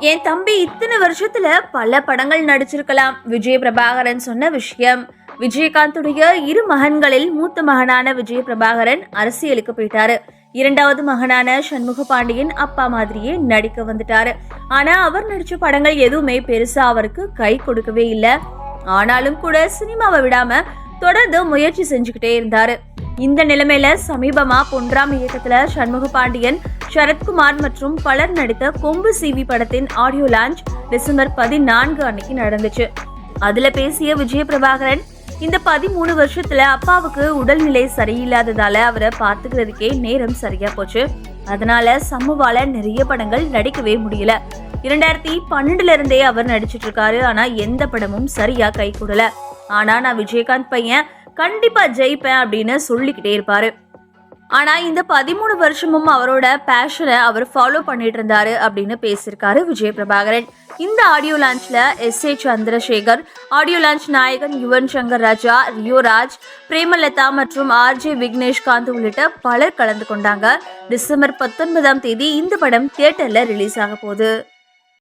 என் தம்பி இத்தனை வருஷத்துல பல படங்கள் நடிச்சிருக்கலாம். விஜய் பிரபாகரன் சொன்ன விஷயம். விஜயகாந்துடைய இரு மகன்களில் மூத்த மகனான விஜய பிரபாகரன் அரசியலுக்கு போயிட்டாரு. இரண்டாவது மகனான சண்முக பாண்டியன் அப்பா மாதிரியே நடிக்க வந்துட்டாரு. ஆனா அவர் நடிச்ச படங்கள் எதுவுமே பெருசா அவருக்கு கை கொடுக்கவே இல்லை. ஆனாலும் கூட சினிமாவை விடாம தொடர்ந்து முயற்சி செஞ்சுக்கிட்டே இருந்தாரு. இந்த நிலைமையில சமீபமா பொன்ராம் இயக்கத்துல சண்முக பாண்டியன் சரத்குமார் மற்றும் பலர் நடித்த கொம்பு சிவி படத்தின் ஆடியோ லான்ச் டிசம்பர் பதினான்கு அன்னைக்கு நடந்துச்சு. அதுல பேசிய விஜய பிரபாகரன் இந்த பதிமூணு வருஷத்துல அப்பாவுக்கு உடல்நிலை சரியில்லாததால அவரை பார்த்துக்கிறதுக்கே நேரம் சரியா போச்சு. அதனால சமூவால நிறைய படங்கள் நடிக்கவே முடியல. இரண்டாயிரத்தி பன்னெண்டுல இருந்தே அவர் நடிச்சிட்டு இருக்காரு. ஆனா எந்த படமும் சரியா கை கூடல. ஆனா நான் விஜயகாந்த் பையன் கண்டிப்பா ஜெயிப்பேன் அப்படின்னு சொல்லிக்கிட்டே இருப்பாரு. ஆனால் இந்த பதிமூணு வருஷமும் அவரோட பேஷனை அவர் ஃபாலோ பண்ணிட்டு இருந்தாரு அப்படின்னு பேசியிருக்காரு விஜய் பிரபாகரன் இந்த audio லான்ச்ல S A Chandrasekhar audio launch நாயகன் யுவன் சங்கர் ராஜா ரியோராஜ் பிரேமலதா மற்றும் ஆர்ஜே விக்னேஷ்காந்த் உள்ளிட்ட பலர் கலந்து கொண்டாங்க. டிசம்பர் பத்தொன்பதாம் தேதி இந்த படம் தியேட்டர்ல ரிலீஸ் ஆக போகுது.